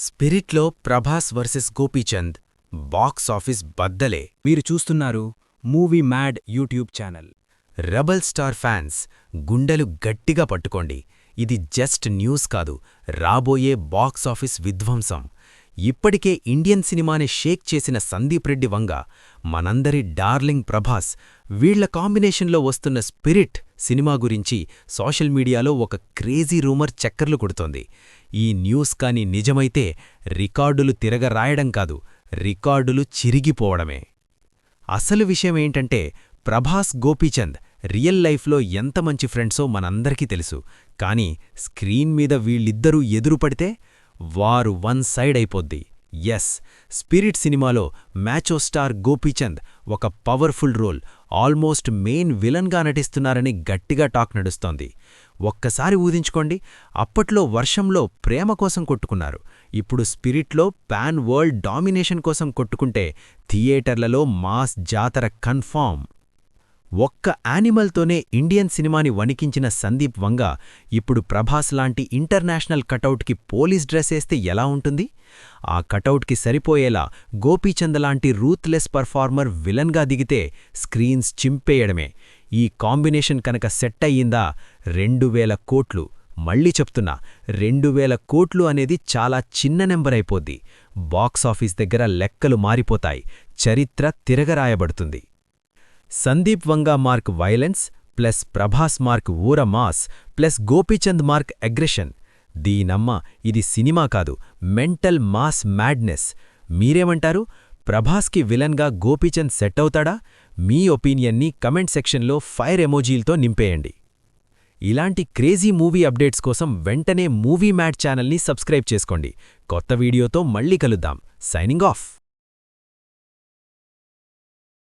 స్పిరిట్లో Prabhas versus Gopichand box office బద్దలే. మీరు చూస్తున్నారు movie mad YouTube channel. Rebel star fans గుండెలు గట్టిగా పట్టుకోండి. ఇది జస్ట్ న్యూస్ కాదు రాబోయే బాక్స్ ఆఫీస్ విధ్వంసం. ఇప్పటికే ఇండియన్ సినిమాని షేక్ చేసిన సందీప్ రెడ్డి వంగ మనందరి డార్లింగ్ ప్రభాస్ వీళ్ళ కాంబినేషన్లో వస్తున్న స్పిరిట్ సినిమా గురించి సోషల్ మీడియాలో ఒక క్రేజీ రూమర్ చక్కర్లు కొడుతోంది. ఈ న్యూస్ కాని నిజమైతే రికార్డులు తిరగరాయడం కాదు రికార్డులు చిరిగిపోవడమే. అసలు విషయమేంటంటే ప్రభాస్ గోపీచంద్ రియల్ లైఫ్లో ఎంత మంచి ఫ్రెండ్సో మనందరికీ తెలుసు. కానీ స్క్రీన్ మీద వీళ్ళిద్దరూ ఎదురుపడితే వారు వన్ సైడ్ అయిపోద్ది. ఎస్ స్పిరిట్ సినిమాలో మ్యాచో స్టార్ గోపీచంద్ ఒక పవర్ఫుల్ రోల్ ఆల్మోస్ట్ మెయిన్ విలన్గా నటిస్తున్నారని గట్టిగా టాక్ నడుస్తోంది. ఒక్కసారి ఊదించుకోండి అప్పట్లో వర్షంలో ప్రేమ కోసం కొట్టుకున్నారు. ఇప్పుడు స్పిరిట్లో పాన్ వరల్డ్ డామినేషన్ కోసం కొట్టుకుంటే థియేటర్లలో మాస్ జాతర కన్ఫామ్. ఒక్క యానిమల్తోనే ఇండియన్ సినిమాని వణికించిన సందీప్ వంగ ఇప్పుడు ప్రభాస్ లాంటి ఇంటర్నేషనల్ కటౌట్కి పోలీస్ డ్రెస్సేస్తే ఎలా ఉంటుంది? ఆ కటౌట్కి సరిపోయేలా గోపీచంద్ లాంటి రూత్లెస్ పర్ఫార్మర్ విలన్గా దిగితే స్క్రీన్స్ చింపేయడమే. ఈ కాంబినేషన్ కనుక సెట్ అయ్యిందా? రెండు కోట్లు. మళ్ళీ చెప్తున్నా రెండు వేల కోట్లు అనేది చాలా చిన్న నెంబర్ అయిపోద్ది. బాక్సాఫీస్ దగ్గర లెక్కలు మారిపోతాయి. చరిత్ర తిరగరాయబడుతుంది. Sandeep Vanga mark violence plus Prabhas mark ఊర mass plus Gopichand mark aggression. దీనమ్మ ఇది సినిమా కాదు మెంటల్ మాస్ మ్యాడ్నెస్. మీరేమంటారు? ప్రభాస్కి విలన్గా గోపీచంద్ సెట్ అవుతాడా మీ ఒపీనియన్ని కమెంట్ సెక్షన్లో ఫైర్ ఎమోజీలతో నింపేయండి. ఇలాంటి క్రేజీ మూవీ అప్డేట్స్ కోసం వెంటనే మూవీ మ్యాడ్ ఛానల్ని సబ్స్క్రైబ్ చేసుకోండి. కొత్త వీడియోతో మళ్ళీ కలుద్దాం. Signing off!